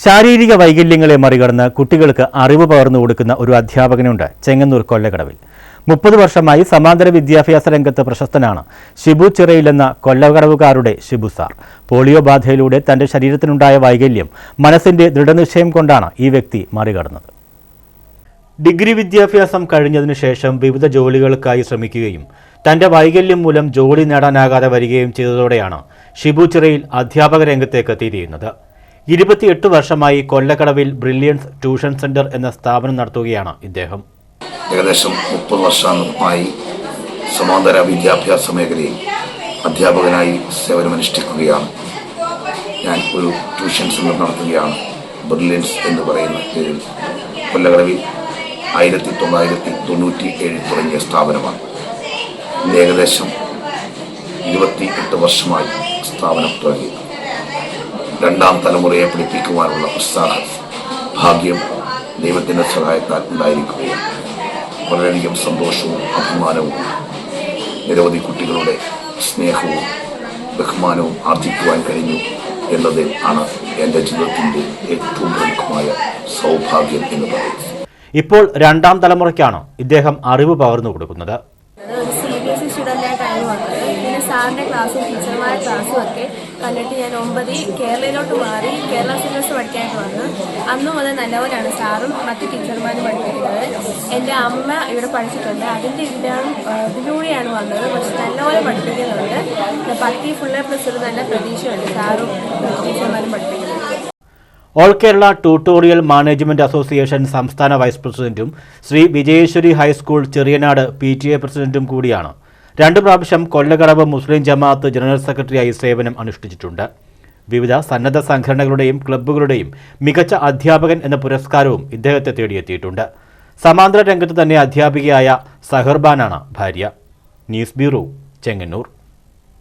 ശാരീരിക വൈകല്യങ്ങളെ മറികടന്ന് കുട്ടികൾക്ക് അറിവ് പകർന്നു കൊടുക്കുന്ന ഒരു അധ്യാപകനുണ്ട് ചെങ്ങന്നൂർ കൊല്ലകടവിൽ മുപ്പത് വർഷമായി സമാന്തര വിദ്യാഭ്യാസ രംഗത്ത് പ്രശസ്തനാണ് ഷിബു ചിറയില്ലെന്ന കൊല്ലകടവുകാരുടെ ഷിബു സാർ. പോളിയോ ബാധയിലൂടെ തന്റെ ശരീരത്തിനുണ്ടായ വൈകല്യം മനസ്സിന്റെ ദൃഢനിശ്ചയം കൊണ്ടാണ് ഈ വ്യക്തി മറികടന്നത്. ഡിഗ്രി വിദ്യാഭ്യാസം കഴിഞ്ഞതിനു ശേഷം വിവിധ ജോലികൾക്കായി ശ്രമിക്കുകയും തന്റെ വൈകല്യം മൂലം ജോലി നേടാനാകാതെ വരികയും ചെയ്തതോടെയാണ് ഷിബു ചിറയിൽ അധ്യാപക രംഗത്തേക്ക് തിരിയുന്നത് ഇരുപത്തിയെട്ട് വർഷമായി കൊല്ലക്കടവിൽ ബ്രില്യൻസ് ട്യൂഷൻ സെന്റർ എന്ന സ്ഥാപനം നടത്തുകയാണ് ഇദ്ദേഹം. ഏകദേശം മുപ്പത് വർഷമായി സമാന്തര വിദ്യാഭ്യാസ മേഖലയിൽ അധ്യാപകനായി സേവനമനുഷ്ഠിക്കുകയാണ്. ഞാൻ ഒരു ട്യൂഷൻ സെന്റർ നടത്തുകയാണ് ബ്രില്യൻസ് എന്ന് പറയുന്ന പേരിൽ. കൊല്ലകടവിൽ ആയിരത്തി തൊള്ളായിരത്തി തൊണ്ണൂറ്റി ഏഴിൽ തുടങ്ങിയ സ്ഥാപനമാണ്. ഇത് ഏകദേശം ഇരുപത്തി എട്ട് വർഷമായി സ്ഥാപനം തുടങ്ങി രണ്ടാം തലമുറയെ പഠിപ്പിക്കുവാനുള്ള പ്രസ്ഥാന ഭാഗ്യം ദൈവത്തിന്റെ സഹായത്താൽ ഉണ്ടായിരിക്കുകയും വളരെയധികം സന്തോഷവും അഭിമാനവും നിരവധി കുട്ടികളുടെ സ്നേഹവും ബഹുമാനവും ആർജിക്കുവാൻ കഴിഞ്ഞു എന്നത് ആണ് എന്റെ ജീവിതത്തിന്റെ ഏറ്റവും പ്രമുഖമായ സൗഭാഗ്യം എന്ന് പറയുന്നത്. ഇപ്പോൾ രണ്ടാം തലമുറയ്ക്കാണ് ഇദ്ദേഹം അറിവ് പകർന്നു കൊടുക്കുന്നത്. സാറിന്റെ ക്ലാസ്സും ടീച്ചർമാരുടെ ക്ലാസ്സും ഒക്കെ കണ്ടിട്ട് ഞാൻ ഒമ്പതിൽ കേരളയിലോട്ട് മാറി കേരള സിലബസ് പഠിക്കാനായിട്ട് വന്നു. അന്ന് മുതൽ നല്ലവരാണ് സാറും മറ്റ് ടീച്ചർമാരും പഠിപ്പിക്കുന്നത്. എന്റെ അമ്മ ഇവിടെ പഠിച്ചിട്ടുണ്ട്. അതിന്റെ ഇതിലാണ് ഇതിലൂടെയാണ് വന്നത്. പക്ഷെ നല്ലപോലെ പഠിപ്പിക്കുന്നുണ്ട്. പത്തി ഫുള്ള് പ്ലസ് ഒരു നല്ല പ്രതീക്ഷയുണ്ട് സാറും ടീച്ചർമാരും പഠിപ്പിക്കുന്നത്. All Kerala tutorial management association സംസ്ഥാന വൈസ് പ്രസിഡന്റും Shri Vijayeshwari high school Cheriyanad P T A പ്രസിഡന്റും കൂടിയാണ്. രണ്ടു പ്രാവശ്യം കൊല്ലകടവ് മുസ്ലിം ജമാഅത്ത് ജനറൽ സെക്രട്ടറിയായി സേവനം അനുഷ്ഠിച്ചിട്ടുണ്ട്. വിവിധ സന്നദ്ധ സംഘടനകളുടെയും ക്ലബ്ബുകളുടെയും മികച്ച അധ്യാപകൻ എന്ന പുരസ്കാരവും ഇദ്ദേഹത്തെ തേടിയെത്തിയിട്ടുണ്ട്. സമാന്തര രംഗത്ത് തന്നെ അധ്യാപികയായ സഹർബാനാണ് ഭാര്യ. News bureau Chengannur.